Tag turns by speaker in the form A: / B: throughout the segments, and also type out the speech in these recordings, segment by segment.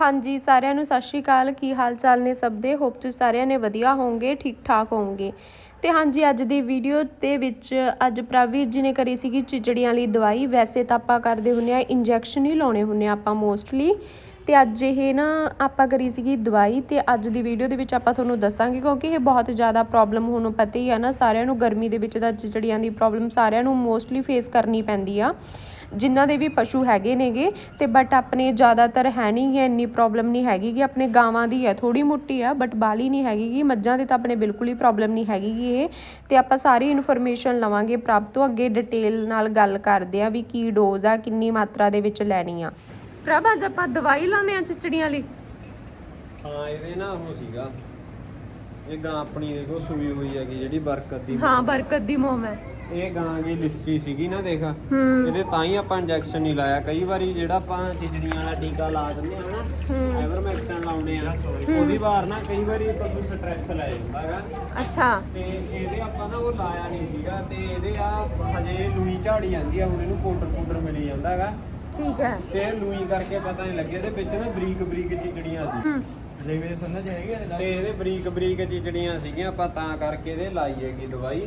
A: ਹਾਂਜੀ, ਸਾਰਿਆਂ ਨੂੰ ਸਤਿ ਸ਼੍ਰੀ ਅਕਾਲ। ਕੀ ਹਾਲ ਚਾਲ ਨੇ ਸਭ ਦੇ? ਹੋਪ ਤੁਸੀਂ ਸਾਰਿਆਂ ਨੇ ਵਧੀਆ ਹੋਵੋਗੇ ਠੀਕ ਠਾਕ ਹੋਵੋਗੇ। ਤੇ ਹਾਂਜੀ, ਅੱਜ ਦੀ ਵੀਡੀਓ ਦੇ ਵਿੱਚ ਅੱਜ ਪ੍ਰਵੀਰ ਜੀ ਨੇ ਕਰੀ ਸੀਗੀ ਚਿਚੜੀਆਂ ਲਈ ਦਵਾਈ। ਵੈਸੇ ਤਾਂ ਆਪਾਂ ਕਰਦੇ ਹੁੰਨੇ ਆ ਇੰਜੈਕਸ਼ਨ ਹੀ ਲਾਉਣੇ ਹੁੰਨੇ ਆ ਆਪਾਂ ਮੋਸਟਲੀ ਤੇ ਅੱਜ ਇਹ ਨਾ ਆਪਾਂ ਕਰੀ ਸੀਗੀ ਦਵਾਈ ਤੇ ਅੱਜ ਦੀ ਵੀਡੀਓ ਦੇ ਵਿੱਚ ਆਪਾਂ ਤੁਹਾਨੂੰ ਦੱਸਾਂਗੇ, ਕਿਉਂਕਿ ਇਹ ਬਹੁਤ ਜ਼ਿਆਦਾ ਪ੍ਰੋਬਲਮ ਹੁਣ ਪਤਾ ਹੀ ਆ ਨਾ, ਸਾਰਿਆਂ ਨੂੰ ਗਰਮੀ ਦੇ ਵਿੱਚ ਤਾਂ ਚਿਚੜੀਆਂ ਦੀ ਪ੍ਰੋਬਲਮ ਸਾਰਿਆਂ ਨੂੰ ਮੋਸਟਲੀ ਫੇਸ ਕਰਨੀ ਪੈਂਦੀ ਆ। ਜਿਨ੍ਹਾਂ ਦੇ ਵੀ ਪਸ਼ੂ ਹੈਗੇ ਨੇਗੇ ਤੇ ਬਟ ਆਪਣੇ ਜ਼ਿਆਦਾਤਰ ਹੈ ਨਹੀਂ ਗੀ ਇੰਨੀ ਪ੍ਰੋਬਲਮ ਨਹੀਂ ਹੈਗੀ ਗੀ ਆਪਣੇ ਗਾਵਾਂ ਦੀ ਹੈ ਥੋੜੀ ਮੋਟੀ ਆ ਬਟ ਬਾਲੀ ਨਹੀਂ ਹੈਗੀ ਗੀ ਮੱਝਾਂ ਦੇ ਤਾਂ ਆਪਣੇ ਬਿਲਕੁਲ ਹੀ ਪ੍ਰੋਬਲਮ ਨਹੀਂ ਹੈਗੀ ਗੀ ਇਹ ਤੇ ਆਪਾਂ ਸਾਰੀ ਇਨਫੋਰਮੇਸ਼ਨ ਲਵਾਂਗੇ ਪ੍ਰਭ ਤੋਂ ਅੱਗੇ ਡਿਟੇਲ ਨਾਲ ਗੱਲ ਕਰਦੇ ਆ ਵੀ ਕੀ ਡੋਜ਼ ਆ ਕਿੰਨੀ ਮਾਤਰਾ ਦੇ ਵਿੱਚ ਲੈਣੀ ਆ। ਪ੍ਰਭ ਅੱਜ ਆਪਾਂ ਦਵਾਈ ਲਾਉਂਦੇ ਆ ਚਿਚੜੀਆਂ ਲਈ
B: ਹਾਂ ਇਹਦੇ ਨਾ ਉਹ ਸੀਗਾ। ਇਹ ਗਾਂ ਆਪਣੀ ਦੇਖੋ ਸੂਈ ਹੋਈ ਹੈਗੀ ਜਿਹੜੀ ਬਰਕਤ ਦੀ
A: ਹਾਂ ਬਰਕਤ ਦੀ ਮੋਮ ਹੈ।
B: ਇਹ ਗਾਂ ਦੀ ਲਿੱਸੀ ਸੀਗੀ ਨਾ ਦੇਖ।
A: ਹੂੰ।
B: ਇਹਦੇ ਤਾਂ ਹੀ ਆਪਾਂ ਇੰਜੈਕਸ਼ਨ ਨਹੀਂ ਲਾਇਆ। ਕਈ ਵਾਰੀ ਜਿਹੜਾ ਆਪਾਂ ਚਿਚੜੀਆਂ ਵਾਲਾ ਟੀਕਾ ਲਾ ਦਿੰਦੇ ਆ ਨਾ ਐਵਰਮੈਕਟਨ ਲਾਉਂਦੇ ਆ ਉਹਦੀ ਵਾਰ ਨਾ ਕਈ ਵਾਰੀ ਤੁਹਾਨੂੰ ਸਟ੍ਰੈਸ ਲੈ ਜਾਂਦਾ ਹੈਗਾ
A: ਅੱਛਾ।
B: ਤੇ ਇਹਦੇ ਆਪਾਂ ਨਾ ਉਹ ਲਾਇਆ ਨਹੀਂ ਸੀਗਾ ਤੇ ਇਹਦੇ ਆ ਹਜੇ ਲੂਈ ਝਾੜੀ ਜਾਂਦੀ ਆ ਹੁਣ ਇਹਨੂੰ ਪਾਊਡਰ ਪਾਊਡਰ ਮਿਲੀ ਜਾਂਦਾ ਹੈਗਾ
A: ਠੀਕ ਹੈ।
B: ਤੇ ਲੂਈ ਕਰਕੇ ਪਤਾ ਨਹੀਂ ਲੱਗਿਆ ਇਹਦੇ ਵਿੱਚ ਨਾ ਬਰੀਕ ਬਰੀਕ ਚਿਚੜੀਆਂ ਸੀ।
A: ਹੂੰ।
B: ਜਿਵੇਂ ਸਮਝ ਹੈਗੇ ਤੇ ਇਹਦੇ ਬਰੀਕ ਬਰੀਕ ਚਿਚੜੀਆਂ ਸੀਗੀਆਂ ਆਪਾਂ ਤਾਂ ਕਰਕੇ ਇਹਦੇ ਲਾਈ ਹੈਗੀ ਦਵਾਈ।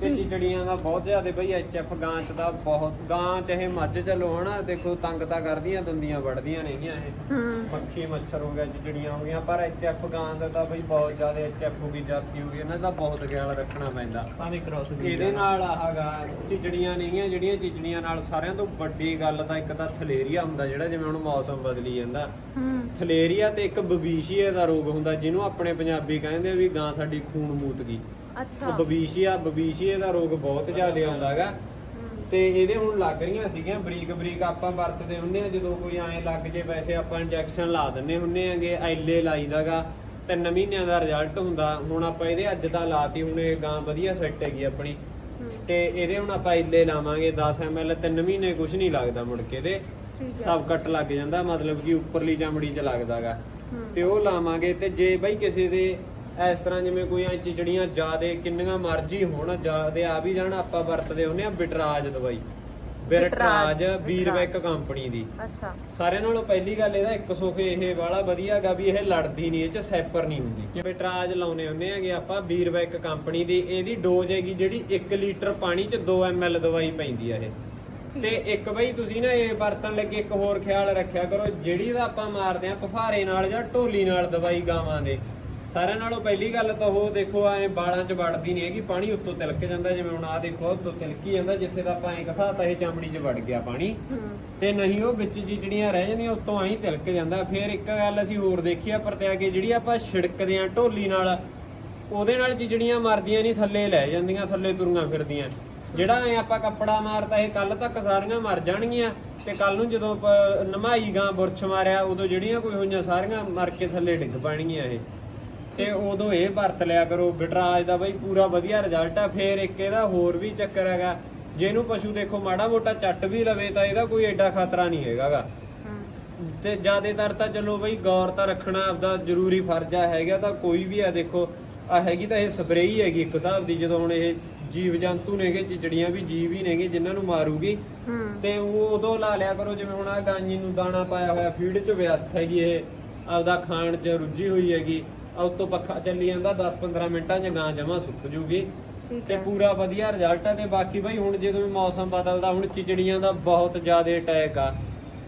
B: ਤੇ। ਚਿਚੜੀਆਂ ਦਾ ਬਹੁਤ ਜ਼ਿਆਦਾ ਬਈ ਐਚਐਫ ਗਾਂ ਚ ਦਾ ਬਹੁਤ ਗਾਂ ਚਾਹੇ ਮੱਝ ਚ ਲੋ ਹਨਾ ਦੇਖੋ ਤੰਗ ਤਾਂ ਕਰਦੀਆਂ ਦੰਦੀਆਂ ਵੜਦੀਆਂ ਨੇਗੀਆਂ ਇਹ। ਮੱਖੀ ਮੱਛਰ ਹੋ ਗਿਆ ਚਿਚੜੀਆਂ ਹੋ ਗਈਆਂ ਪਰ ਐਚਐਫ ਗਾਂ ਦਾ ਤਾਂ ਬਈ ਬਹੁਤ ਜ਼ਿਆਦਾ ਐਚਐਫ ਹੋ ਗਈ ਜਰਸੀ ਹੋ ਗਈ ਇਹਨਾਂ ਦਾ ਬਹੁਤ ਖਿਆਲ ਰੱਖਣਾ ਪੈਂਦਾ।
C: ਪਾਣੀ ਕ੍ਰਾਸ
B: ਇਹਦੇ ਨਾਲ ਆਹਗਾ ਚਿਚੜੀਆਂ ਨੇਗੀਆਂ ਜਿਹੜੀਆਂ ਚਿਚੜੀਆਂ ਨਾਲ ਸਾਰਿਆਂ ਤੋਂ ਵੱਡੀ ਗੱਲ ਤਾਂ ਇੱਕ ਤਾਂ ਥਲੇਰੀਆ ਹੁੰਦਾ ਜਿਹੜਾ ਜਿਵੇਂ ਹੁਣ ਮੌਸਮ ਬਦਲੀ ਜਾਂਦਾ। ਥਲੇਰੀਆ ਤੇ ਇੱਕ ਬਬੀਸ਼ੀਏ ਦਾ ਰੋਗ ਹੁੰਦਾ ਜਿਹਨੂੰ ਆਪਣੇ ਪੰਜਾਬੀ ਕਹਿੰਦੇ ਵੀ ਗਾਂ ਸਾਡੀ ਖੂਨ ਮੂਤ ਗਈ
A: ਅੱਛਾ।
B: ਉਹ ਬਬੀਸ਼ੀਆ ਬਬੀਸ਼ੀਏ ਦਾ ਰੋਗ ਬਹੁਤ ਜ਼ਿਆਦਾ ਆਉਂਦਾ ਹੈਗਾ। ਤੇ ਇਹਦੇ ਹੁਣ ਲੱਗ ਰਹੀਆਂ ਸੀਗੀਆਂ ਬਰੀਕ ਬਰੀਕ ਆਪਾਂ ਵਰਤਦੇ ਹੁੰਨੇ ਆ ਜਦੋਂ ਕੋਈ ਐਂ ਲੱਗ ਜੇ ਵੈਸੇ ਆਪਾਂ ਇੰਜੈਕਸ਼ਨ ਲਾ ਦਿੰਨੇ ਹੁੰਨੇ ਆਂਗੇ ਐਲੇ ਲਾਈਦਾਗਾ ਤਿੰਨ ਮਹੀਨਿਆਂ ਦਾ ਰਿਜ਼ਲਟ ਹੁੰਦਾ। ਹੁਣ ਆਪਾਂ ਇਹਦੇ ਅੱਜ ਤਾਂ ਲਾਤੀ ਹੁਣ ਇਹ ਗਾਂ ਵਧੀਆ ਸੈੱਟ ਹੈਗੀ ਆਪਣੀ। ਤੇ ਇਹਦੇ ਹੁਣ ਆਪਾਂ ਐਲੇ ਲਾਵਾਂਗੇ 10 ml ਤਿੰਨ ਮਹੀਨੇ ਕੁਝ ਨਹੀਂ ਲੱਗਦਾ ਮੁੜ ਕੇ
A: ਹੈ।
B: ਸਭ ਕੱਟ ਲੱਗ ਜਾਂਦਾ ਮਤਲਬ ਕਿ ਉੱਪਰਲੀ ਚਮੜੀ 'ਚ ਲੱਗਦਾਗਾ। ਤੇ ਉਹ ਲਾਵਾਂਗੇ ਤੇ ਜੇ ਬਈ ਕਿਸੇ ਦੇ ਇਸ ਤਰ੍ਹਾਂ ਜਿਵੇਂ ਕੋਈ ਐ ਚਿਚੜੀਆਂ ਜ਼ਿਆਦੇ ਕਿੰਨੀਆਂ ਮਰਜ਼ੀ ਹੋਣ ਜ਼ਿਆਦੇ ਆ ਵੀ ਜਾਣ ਆਪਾਂ ਵਰਤਦੇ ਹੁੰਨੇ ਆ ਬਿਟਰਾਜ ਦਵਾਈ। ਬਿਟਰਾਜ ਵੀਰਵੈਕ ਕੰਪਨੀ ਦੀ।
A: ਅੱਛਾ।
B: ਸਾਰਿਆਂ ਨਾਲੋਂ ਪਹਿਲੀ ਗੱਲ ਇਹਦਾ ਇੱਕ ਸੁੱਖ ਇਹ ਵਾਲਾ ਵਧੀਆਗਾ ਵੀ ਇਹ ਲੜਦੀ ਨਹੀਂ ਇਹ ਚ ਸੈਪਰ ਨਹੀਂ ਹੁੰਦੀ। ਕਿ ਬਿਟਰਾਜ ਲਾਉਨੇ ਹੁੰਨੇ ਆਗੇ ਆਪਾਂ ਵੀਰਵੈਕ ਕੰਪਨੀ ਦੀ ਇਹਦੀ ਡੋਜ਼ ਹੈਗੀ ਜਿਹੜੀ 1 ਲੀਟਰ ਪਾਣੀ ਚ 2 ml ਦਵਾਈ ਪੈਂਦੀ ਆ ਇਹ। ਤੇ ਇੱਕ ਬਈ ਤੁਸੀਂ ਨਾ ਇਹ ਵਰਤਣ ਲੱਗੇ ਇੱਕ ਹੋਰ ਖਿਆਲ ਰੱਖਿਆ ਕਰੋ ਜਿਹੜੀ ਦਾ ਆਪਾਂ ਮਾਰਦੇ ਆ ਪਫਾਰੇ ਨਾਲ ਜਾਂ ਢੋਲੀ ਨਾਲ ਦਵਾਈ ਗਾਵਾਂ ਦੇ ਸਾਰਿਆਂ ਨਾਲੋਂ ਪਹਿਲੀ ਗੱਲ ਤਾਂ ਉਹ ਦੇਖੋ ਐ ਬਾਲਾਂ 'ਚ ਵੜਦੀ ਨਹੀਂ ਹੈਗੀ ਪਾਣੀ ਉੱਤੋਂ ਤਿਲਕ ਜਾਂਦਾ ਜਿਵੇਂ ਹੁਣ ਆ ਦੇਖੋ ਉੱਤੋਂ ਤਿਲਕੀ ਜਾਂਦਾ ਜਿੱਥੇ ਦਾ ਆਪਾਂ ਐ ਘਸਾਤਾ ਇਹ ਚਮੜੀ 'ਚ ਵੜ ਗਿਆ ਪਾਣੀ। ਤੇ ਨਹੀਂ ਉਹ ਵਿੱਚ ਜਿਹੜੀਆਂ ਰਹਿ ਜਾਂਦੀਆਂ ਉੱਤੋਂ ਐਂ ਤਿਲਕ ਜਾਂਦਾ। ਫਿਰ ਇੱਕ ਗੱਲ ਅਸੀਂ ਹੋਰ ਦੇਖੀ ਆ ਪਰਤਿਆ ਕੇ ਜਿਹੜੀ ਆਪਾਂ ਛਿੜਕਦੇ ਆ ਢੋਲੀ ਨਾਲ ਉਹਦੇ ਨਾਲ ਚਿਚੜੀਆਂ ਮਰਦੀਆਂ ਨਹੀਂ ਥੱਲੇ ਲੈ ਜਾਂਦੀਆਂ ਥੱਲੇ ਤੁਰੀਆਂ ਫਿਰਦੀਆਂ। ਜਿਹੜਾ ਐ ਆਪਾਂ ਕੱਪੜਾ ਮਾਰਦਾ ਇਹ ਕੱਲ ਤੱਕ ਸਾਰੀਆਂ ਮਰ ਜਾਣਗੀਆਂ। ਤੇ ਕੱਲ ਨੂੰ ਜਦੋਂ ਨਮਾਈ ਗਾਂ ਬੁਰਛ ਮਾਰਿਆ ਉਦੋਂ ਜਿਹੜੀਆਂ ਕੋਈ ਹੋਈਆਂ ਸਾਰੀਆਂ ਮਰ ਕੇ ਥੱਲੇ ਡਿੱਗ ਪੈਣਗੀਆਂ ਇਹ। ਤੇ ਉਦੋਂ ਇਹ ਵਰਤ ਲਿਆ ਕਰੋ, ਬਿਟਰਾਜ ਦਾ ਬਈ ਪੂਰਾ ਵਧੀਆ ਰਿਜ਼ਲਟ ਆ, ਫੇਰ ਇੱਕ ਇਹਦਾ ਹੋਰ ਵੀ ਚੱਕਰ ਹੈਗਾ ਜੇ ਇਹਨੂੰ ਪਸ਼ੂ ਦੇਖੋ ਮਾੜਾ ਮੋਟਾ ਚੱਟ ਵੀ ਲਵੇ ਤਾਂ ਇਹਦਾ ਕੋਈ ਐਡਾ ਖਤਰਾ ਨਹੀਂ ਹੈਗਾਗਾ। ਤੇ ਜ਼ਿਆਦਾਤਰ ਤਾਂ ਚਲੋ ਬਈ ਗੌਰ ਤਾਂ ਰੱਖਣਾ ਆਪਦਾ ਜ਼ਰੂਰੀ ਫਰਜ਼ ਆ, ਹੈਗਾ ਤਾਂ ਕੋਈ ਵੀ ਆ, ਦੇਖੋ, ਆ ਹੈਗੀ ਤਾਂ ਇਹ ਸਪਰੇਅ ਹੈਗੀ ਇੱਕ ਹਿਸਾਬ ਦੀ, ਜਦੋਂ ਹੁਣ ਇਹ ਜੀਵ ਜੰਤੂ ਨੇਗੇ, ਚਿਚੜੀਆਂ ਵੀ ਜੀਵ ਹੀ ਨੇਗੇ, ਜਿਨ੍ਹਾਂ ਨੂੰ ਮਾਰੂਗੀ, ਤੇ ਉਹ ਉਦੋਂ ਲਾ ਲਿਆ ਕਰੋ, ਜਿਵੇਂ ਹੁਣ ਆ ਗਾਂਜੀ ਨੂੰ ਦਾਣਾ ਪਾਇਆ ਹੋਇਆ, ਫੀਡ 'ਚ ਵਿਅਸਤ ਹੈਗੀ ਇਹ, ਆਪਦਾ ਖਾਣ 'ਚ ਰੁੱਝੀ ਹੋਈ ਹੈਗੀ ਉੱਤੋਂ ਪੱਖਾ ਚੱਲੀ ਜਾਂਦਾ 10-15 ਮਿੰਟਾਂ 'ਚ ਗਾਂ ਜਮਾ ਸੁੱਕ ਜੂਗੀ।
A: ਠੀਕ
B: ਤੇ
A: ਹੈ।
B: ਪੂਰਾ ਵਧੀਆ ਰਿਜ਼ਲਟ ਹੈ ਤੇ ਬਾਕੀ ਬਈ ਹੁਣ ਜਦੋਂ ਵੀ ਮੌਸਮ ਬਦਲਦਾ ਹੁਣ ਚਿਚੜੀਆਂ ਦਾ ਬਹੁਤ ਜ਼ਿਆਦਾ ਅਟੈਕ ਆ।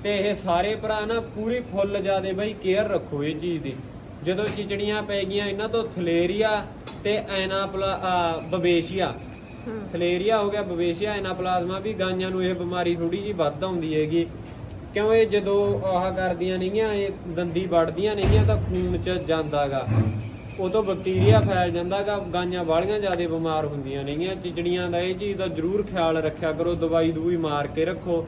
B: ਤੇ ਇਹ ਸਾਰੇ ਭਰਾ ਨਾ ਪੂਰੀ ਫੁੱਲ ਜ਼ਿਆਦੇ ਬਈ ਕੇਅਰ ਰੱਖੋ ਇਹ ਚੀਜ਼ ਦੀ। ਜਦੋਂ ਚਿਚੜੀਆਂ ਪੈ ਗਈਆਂ ਇਹਨਾਂ ਤੋਂ ਥਲੇਰੀਆ ਤੇ ਐਨਾਪਲਾ ਬਵੇਸ਼ੀਆ।
A: ਹੂੰ।
B: ਥਲੇਰੀਆ ਹੋ ਗਿਆ ਬਵੇਸ਼ੀਆ ਐਨਾਪਲਾਜ਼ਮਾ ਵੀ ਗਾਈਆਂ ਨੂੰ ਇਹ ਬਿਮਾਰੀ ਥੋੜੀ ਜੀ ਵੱਧ ਆਉਂਦੀ ਹੈਗੀ। ਕਿਉਂ ਇਹ ਜਦੋਂ ਆਹ ਕਰਦੀਆਂ ਨੇਗੀਆਂ ਇਹ ਦੰਦੀ ਵੜਦੀਆਂ ਨੇਗੀਆਂ ਤਾਂ ਖੂਨ ਚ ਜਾਂਦਾਗਾ। ਉਦੋਂ ਬੈਕਟੀਰੀਆ ਫੈਲ ਜਾਂਦਾਗਾ ਗਾਈਆਂ ਵਾਲੀਆਂ ਜ਼ਿਆਦਾ ਬਿਮਾਰ ਹੁੰਦੀਆਂ ਨੇਗੀਆਂ। ਚਿਚੜੀਆਂ ਦਾ ਇਹ ਚੀਜ਼ ਦਾ ਜ਼ਰੂਰ ਖਿਆਲ ਰੱਖਿਆ ਕਰੋ ਦਵਾਈ ਦੂਈ ਮਾਰ ਕੇ ਰੱਖੋ।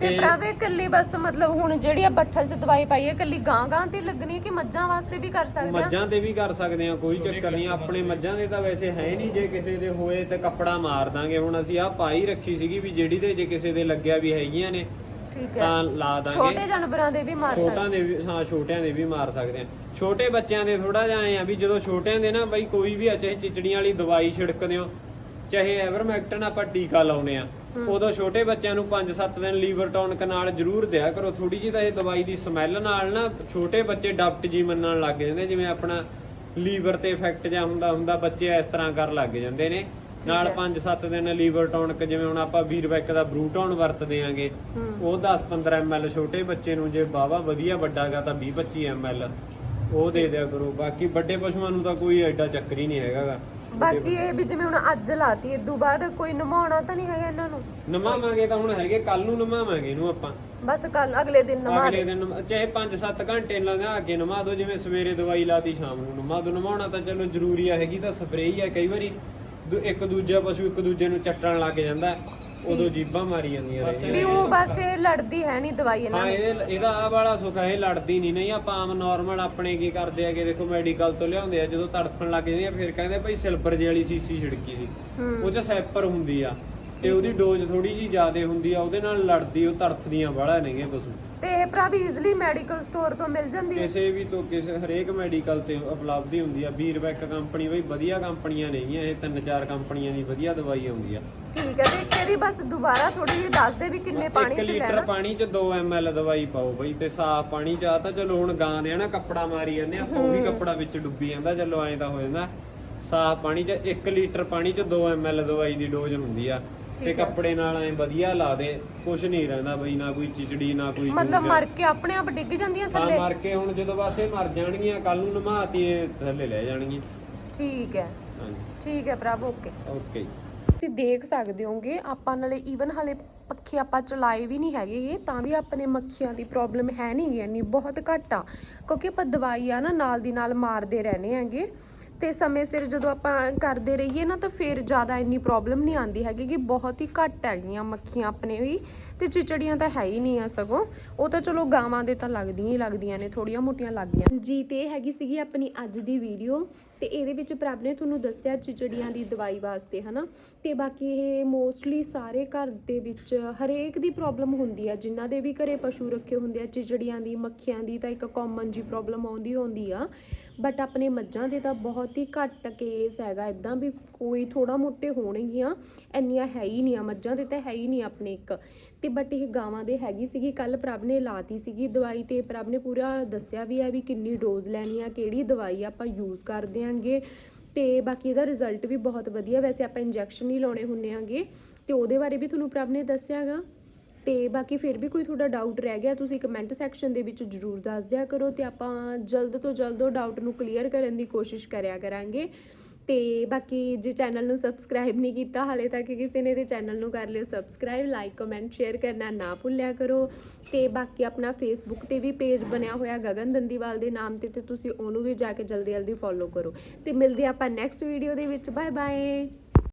A: ਤੇ ਭਰਾਵੇ ਕੱਲੀ ਬਸ ਮਤਲਬ ਹੁਣ ਜਿਹੜੀ ਆ ਬੱਠਲ ਚ ਦਵਾਈ ਪਾਈ ਹੈ ਕੱਲੀ ਗਾਂ ਗਾਂ ਤੇ ਲੱਗਣੀ ਹੈ ਕਿ ਮੱਝਾਂ ਵਾਸਤੇ ਵੀ ਕਰ ਸਕਦੇ ਆ?
B: ਮੱਝਾਂ ਤੇ ਵੀ ਕਰ ਸਕਦੇ ਆ ਕੋਈ ਚੱਕਰ ਨਹੀਂ ਆਪਣੇ ਮੱਝਾਂ ਦੇ ਤਾਂ ਵੈਸੇ ਹੈ ਨਹੀਂ ਜੇ ਕਿਸੇ ਦੇ ਹੋਏ ਤੇ ਕੱਪੜਾ ਮਾਰ ਦਾਂਗੇ। ਹੁਣ ਅਸੀਂ ਆਹ ਪਾਈ ਰੱਖੀ ਸੀਗੀ ਵੀ ਜਿਹੜੀ ਦੇ ਜੇ ਕਿਸੇ ਦੇ ਲੱਗਿਆ ਵੀ ਹੈਗੀਆਂ ਨੇ
A: ਠੀਕ ਹੈ।
B: ਤਾਂ ਲਾ ਦਾਂਗੇ।
A: ਛੋਟੇ ਜਾਨਵਰਾਂ ਦੇ ਵੀ ਮਾਰ ਸਕਦੇ।
B: ਛੋਟਾਂ ਦੇ ਵੀ ਹਾਂ ਛੋਟਿਆਂ ਦੇ ਵੀ ਮਾਰ ਸਕਦੇ ਆ ਛੋਟੇ ਬੱਚਿਆਂ ਦੇ ਥੋੜਾ ਜਿਹਾ ਐ ਆ ਵੀ ਜਦੋਂ ਛੋਟਿਆਂ ਦੇ ਨਾ ਬਈ ਕੋਈ ਵੀ ਚਾਹੇ ਚਿਚੜੀਆਂ ਵਾਲੀ ਦਵਾਈ ਛਿੜਕਦੇ ਹੋ ਚਾਹੇ ਐਵਰਮੈਕਟਨ ਆਪਾਂ ਟੀਕਾ ਲਾਉਨੇ ਆ ਉਦੋਂ ਛੋਟੇ ਬੱਚਿਆਂ ਨੂੰ 5-7 ਦਿਨ ਲੀਵਰ ਟੌਨਿਕ ਨਾਲ ਜ਼ਰੂਰ ਦਿਆ ਕਰੋ। ਥੋੜੀ ਜਿਹੀ ਤਾਂ ਇਹ ਦਵਾਈ ਦੀ ਸਮੈਲ ਨਾਲ ਨਾ ਛੋਟੇ ਬੱਚੇ ਡਾਕਟ ਜੀ ਮੰਨਣ ਲੱਗ ਜਾਂਦੇ ਜਿਵੇਂ ਆਪਣਾ ਲੀਵਰ ਤੇ ਇਫੈਕਟ ਜਾਂ ਹੁੰਦਾ ਹੁੰਦਾ ਬੱਚੇ ਇਸ ਤਰ੍ਹਾਂ ਕਰ ਲੱਗ ਜਾਂਦੇ ਨੇ। ਨਾਲ 5-7 ਦਿਨ ਲੀਵਰ ਟੌਨਿਕ ਜਿਵੇਂ ਹੁਣ ਆਪਾਂ ਵੀਰਵੈਕ ਦਾ ਬਰੂਟੌਨ ਵਰਤਦੇ ਆਂਗੇ ਉਹ 10-15 ml ਛੋਟੇ ਬੱਚੇ ਨੂੰ ਜੇ ਬਾਵਾ ਵਧੀਆ ਵੱਡਾਗਾ ਤਾਂ 20-25 ml ਉਹ ਦੇ ਦਿਆ ਕਰੋ। ਬਾਕੀ ਵੱਡੇ ਪਸ਼ੂਆਂ ਨੂੰ ਤਾਂ ਕੋਈ ਐਡਾ ਚੱਕਰ ਹੀ ਨਹੀਂ ਹੈਗਾਗਾ।
A: ਬਾਕੀ ਇਹ ਵੀ ਜਿਵੇਂ ਹੁਣ ਅੱਜ ਲਾਤੀ ਇਦੋਂ ਬਾਅਦ ਕੋਈ ਨਮਾਉਣਾ ਤਾਂ ਨਹੀਂ ਹੈਗਾ ਇਹਨਾਂ ਨੂੰ?
B: ਨਮਾਵਾਂਗੇ ਤਾਂ ਹੁਣ ਹੈਗੇ ਕੱਲ ਨੂੰ ਨਮਾਵਾਂਗੇ ਇਹਨੂੰ ਆਪਾਂ।
A: ਬਸ ਕੱਲ ਅਗਲੇ ਦਿਨ ਨਮਾ
B: ਅਗਲੇ ਦਿਨ ਚਾਹੇ 5-7 ਘੰਟੇ ਲੰਘਾ ਕੇ ਨਮਾ ਦੋ ਜਿਵੇਂ ਸਵੇਰੇ ਦਵਾਈ ਲਾਤੀ ਸ਼ਾਮ ਨੂੰ ਨਮਾ ਦੋ ਨਮਾਉਣਾ ਤਾਂ ਚਲੋ ਜ਼ਰੂਰੀ ਆ ਹੈਗੀ ਤਾਂ ਸਪਰੇਅ ਹੀ ਆ ਕਈ ਵਾਰੀ। ਦੂ- ਇੱਕ ਦੂਜਾ ਪਸ਼ੂ ਇੱਕ ਦੂਜੇ ਨੂੰ ਚੱਟਣ ਲੱਗ ਜਾਂਦਾ ਹੈ, ਉਦੋਂ ਜੀਬਾਂ ਮਾਰੀ ਜਾਂਦੀਆਂ
A: ਵੀ ਉਹ ਬਸ ਇਹ ਲੜਦੀ ਹੈ ਨਹੀਂ ਦਵਾਈ ਇਹਨਾਂ
B: ਹਾਂ ਇਹ ਇਹਦਾ ਆ ਵਾਲਾ ਸੁੱਖ ਹੈ ਇਹ ਲੜਦੀ ਨਹੀਂ ਨਹੀਂ ਆਪਾਂ ਆਮ ਨਾਰਮਲ ਆਪਣੇ ਕੀ ਕਰਦੇ ਆਗੇ ਦੇਖੋ ਮੈਡੀਕਲ ਤੋਂ ਲਿਆਉਂਦੇ ਆ ਜਦੋਂ ਤੜਫਣ ਲੱਗ ਜਾਂਦੀ ਆ ਫਿਰ ਕਹਿੰਦੇ ਭਾਈ ਸਿਲਵਰ ਜੇ ਵਾਲੀ ਸੀਸੀ ਛਿੜਕੀ ਸੀ। ਉਹ ਚ ਸੈਪਰ ਹੁੰਦੀ ਆ ਤੇ ਉਹਦੀ ਡੋਜ਼ ਥੋੜੀ ਜੀ ਜ਼ਿਆਦੇ ਹੁੰਦੀ ਆ ਉਹਦੇ ਨਾਲ ਲੜਦੀ ਉਹ ਤੜਫਦੀਆਂ ਵਾਲਾ ਨੇਗੇ ਪਸ਼ੂ।
A: ਤੇ ਇਹ ਭਰਾ ਵੀ ਈਜ਼ੀਲੀ ਮੈਡੀਕਲ ਸਟੋਰ ਤੋਂ ਮਿਲ ਜਾਂਦੀ ਹੈ।
B: ਕਿਸੇ ਵੀ ਤੋਂ ਕਿਸੇ ਹਰੇਕ ਮੈਡੀਕਲ ਤੇ ਉਪਲਬਧ ਹੀ ਹੁੰਦੀ ਆ। ਵੀਰਵੈਕ ਕੰਪਨੀ ਬਈ ਵਧੀਆ ਕੰਪਨੀਆਂ ਨੇਗੀਆਂ ਇਹ ਤਿੰਨ ਚਾਰ ਕੰਪਨੀਆਂ ਦੀ ਵਧੀਆ ਦਵਾਈ ਆਉਂਦੀ ਆ।
A: ਠੀਕ ਹੈ ਤੇ ਇੱਕ ਇਹਦੀ ਬਸ ਦੁਬਾਰਾ ਥੋੜੀ ਜਿਹੀ ਦੱਸ ਦੇ ਵੀ ਕਿੰਨੇ ਪਾਣੀ
B: 1
A: ਚ
B: ਲੀਟਰ
A: ਲੈਣਾ।
B: ਪਾਣੀ ਚ 2 ml ਦਵਾਈ ਪਾਓ ਬਈ ਤੇ ਸਾਫ਼ ਪਾਣੀ ਚ ਆ ਤਾਂ ਚਲੋ ਹੁਣ ਗਾਂ ਦੇ ਆ ਨਾ ਕੱਪੜਾ ਮਾਰੀ ਜਾਂਦੇ ਆ ਆਪਾਂ ਉਹੀ ਕੱਪੜਾ ਵਿੱਚ ਡੁੱਬੀ ਜਾਂਦਾ ਚਲੋ ਐਂ ਤਾਂ ਹੋ ਜਾਂਦਾ। ਸਾਫ਼ ਪਾਣੀ ਚ 1 ਲੀਟਰ ਪਾਣੀ ਚ 2 ml ਦਵਾਈ ਦੀ ਡੋਜ਼ ਹੁੰਦੀ ਆ। ਤੇ ਕੱਪੜੇ ਨਾਲ ਐ ਵਧੀਆ ਲਾ ਦੇ ਕੁਝ ਨਹੀਂ ਰਹਿੰਦਾ ਬਈ ਨਾ ਕੋਈ ਚਿਚੜੀ ਨਾ ਕੋਈ
A: ਮਤਲਬ ਮਰ ਕੇ ਆਪਣੇ ਆਪ ਡਿੱਗ ਜਾਂਦੀਆਂ
B: ਹਾਂ
A: ਥੱਲੇ?
B: ਮਰ ਕੇ ਹੁਣ ਜਦੋਂ ਬਸ ਇਹ ਮਰ ਜਾਣਗੀਆਂ ਕੱਲ ਨੂੰ ਨਮਾਤੀ ਥੱਲੇ ਲੈ ਜਾਣਗੀਆਂ।
A: ਠੀਕ ਹੈ।
B: ਹਾਂਜੀ।
A: ਠੀਕ ਹੈ ਪ੍ਰਭ ਓਕੇ।
B: ਓਕੇ
A: ਤੁਸੀਂ ਦੇਖ ਸਕਦੇ ਹੋਗੇ ਆਪਾਂ ਨਾਲੇ ਈਵਨ ਹਲੇ ਪੱਖੇ ਆਪਾਂ ਚਲਾਏ ਵੀ ਨਹੀਂ ਹੈਗੇ ਗੇ, ਤਾਂ ਵੀ ਆਪਣੇ ਮੱਖੀਆਂ ਦੀ ਪ੍ਰੋਬਲਮ ਹੈ ਨਹੀਂ ਗੀ ਇੰਨੀ ਬਹੁਤ ਘੱਟ ਆ। ਕਿਉਂਕਿ ਆਪਾਂ ਦਵਾਈ ਆ ਨਾ ਨਾਲ ਦੀ ਨਾਲ ਮਾਰਦੇ ਰਹਿੰਦੇ ਹੈਗੇ। ਤੇ ਸਮੇਂ ਸਿਰ ਜਦੋਂ ਆਪਾਂ ਕਰਦੇ ਰਹੀਏ ਨਾ ਤਾਂ ਫਿਰ ਜ਼ਿਆਦਾ ਇੰਨੀ ਪ੍ਰੋਬਲਮ ਨਹੀਂ ਆਉਂਦੀ ਹੈਗੀ ਕਿ ਬਹੁਤ ਹੀ ਘੱਟ ਹੈਗੀਆਂ ਮੱਖੀਆਂ ਆਪਣੇ ਵੀ ਤੇ ਚਿਚੜੀਆਂ ਤਾਂ ਹੈ ਹੀ ਨਹੀਂ ਆ ਸਗੋਂ। ਉਹ ਤਾਂ ਚਲੋ ਗਾਵਾਂ ਦੇ ਤਾਂ ਲੱਗਦੀਆਂ ਹੀ ਲੱਗਦੀਆਂ ਨੇ ਥੋੜੀਆਂ ਮੋਟੀਆਂ ਲੱਗਦੀਆਂ ਜੀ ਤੇ ਇਹ ਹੈਗੀ ਸੀਗੀ ਆਪਣੀ ਅੱਜ ਦੀ ਵੀਡੀਓ ਤੇ ਇਹਦੇ ਵਿੱਚ ਪ੍ਰਭ ਨੇ ਤੁਹਾਨੂੰ ਦੱਸਿਆ ਚਿਚੜੀਆਂ ਦੀ ਦਵਾਈ ਵਾਸਤੇ, ਹਨਾ? ਤੇ ਬਾਕੀ ਇਹ ਮੋਸਟਲੀ ਸਾਰੇ ਘਰ ਦੇ ਵਿੱਚ ਹਰੇਕ ਦੀ ਪ੍ਰੋਬਲਮ ਹੁੰਦੀ ਆ। ਜਿਨ੍ਹਾਂ ਦੇ ਵੀ ਘਰੇ ਪਸ਼ੂ ਰੱਖੇ ਹੁੰਦੇ ਆ, ਚਿਚੜੀਆਂ ਦੀ, ਮੱਖੀਆਂ ਦੀ ਤਾਂ ਇੱਕ ਕਾਮਨ ਜੀ ਪ੍ਰੋਬਲਮ ਆਉਂਦੀ ਹੁੰਦੀ ਆ। ਬਟ ਆਪਣੇ ਮੱਝਾਂ ਦੇ ਤਾਂ ਬਹੁਤ ਹੀ ਘੱਟ ਕੇਸ ਹੈਗਾ ਇਦਾਂ ਵੀ ਕੋਈ ਥੋੜਾ ਮੋਟੇ ਹੋਣਗੀਆਂ, ਇੰਨੀਆਂ ਹੈ ਹੀ ਨਹੀਂ ਆ, ਮੱਝਾਂ ਦੇ ਤਾਂ ਹੈ ਹੀ ਨਹੀਂ ਆਪਣੇ ਇੱਕ। ਤੇ ਬਟ ਇਹ ਗਾਵਾਂ ਦੇ ਹੈਗੀ ਸੀਗੀ ਕੱਲ ਪ੍ਰਭ ਨੇ ਲਾਤੀ ਸੀਗੀ ਦਵਾਈ ਤੇ ਪ੍ਰਭ ਨੇ ਪੂਰਾ ਦੱਸਿਆ ਵੀ ਆ ਵੀ ਕਿੰਨੀ ਡੋਜ਼ ਲੈਣੀ ਆ, ਕਿਹੜੀ ਦਵਾਈ ਆਪਾਂ ਯੂਜ਼ ਕਰਦੇ ਆਂਗੇ ਤੇ ਬਾਕੀ ਇਹਦਾ ਰਿਜ਼ਲਟ ਵੀ ਬਹੁਤ ਵਧੀਆ, ਵੈਸੇ ਆਪਾਂ ਇੰਜੈਕਸ਼ਨ ਹੀ ਲਾਉਣੇ ਹੁੰਨੇ ਆਂਗੇ। ਤੇ ਉਹਦੇ ਬਾਰੇ ਵੀ ਤੁਹਾਨੂੰ ਪ੍ਰਭ ਨੇ ਦੱਸਿਆਗਾ ਤੇ ਬਾਕੀ ਫਿਰ ਵੀ ਕੋਈ ਤੁਹਾਡਾ ਡਾਊਟ ਰਹਿ ਗਿਆ, ਤੁਸੀਂ ਕਮੈਂਟ ਸੈਕਸ਼ਨ ਦੇ ਵਿੱਚ ਜਰੂਰ ਦੱਸ ਦਿਆ ਕਰੋ ਤੇ ਆਪਾਂ ਜਲਦ ਤੋਂ ਜਲਦ ਉਹ ਡਾਊਟ ਨੂੰ ਕਲੀਅਰ ਕਰਨ ਦੀ ਕੋਸ਼ਿਸ਼ ਕਰਿਆ ਕਰਾਂਗੇ। ਤੇ ਬਾਕੀ ਜੇ ਚੈਨਲ ਨੂੰ ਸਬਸਕ੍ਰਾਈਬ ਨਹੀਂ ਕੀਤਾ ਹਾਲੇ ਤੱਕ ਕਿਸੇ ਨੇ ਤੇ ਚੈਨਲ ਨੂੰ ਕਰ ਲਿਓ ਸਬਸਕ੍ਰਾਈਬ ਲਾਈਕ ਕਮੈਂਟ ਸ਼ੇਅਰ ਕਰਨਾ ਨਾ ਭੁੱਲਿਆ ਕਰੋ। ਤੇ ਬਾਕੀ ਆਪਣਾ ਫੇਸਬੁੱਕ ਤੇ ਵੀ ਪੇਜ ਬਣਿਆ ਹੋਇਆ ਗਗਨ ਦੰਦੀਵਾਲ ਦੇ ਨਾਮ ਤੇ ਤੇ ਤੁਸੀਂ ਉਹਨੂੰ ਵੀ ਜਾ ਕੇ ਜਲਦੀ ਜਲਦੀ ਫੋਲੋ ਕਰੋ। ਤੇ ਮਿਲਦੇ ਆਪਾਂ ਨੈਕਸਟ ਵੀਡੀਓ ਦੇ ਵਿੱਚ। Bye bye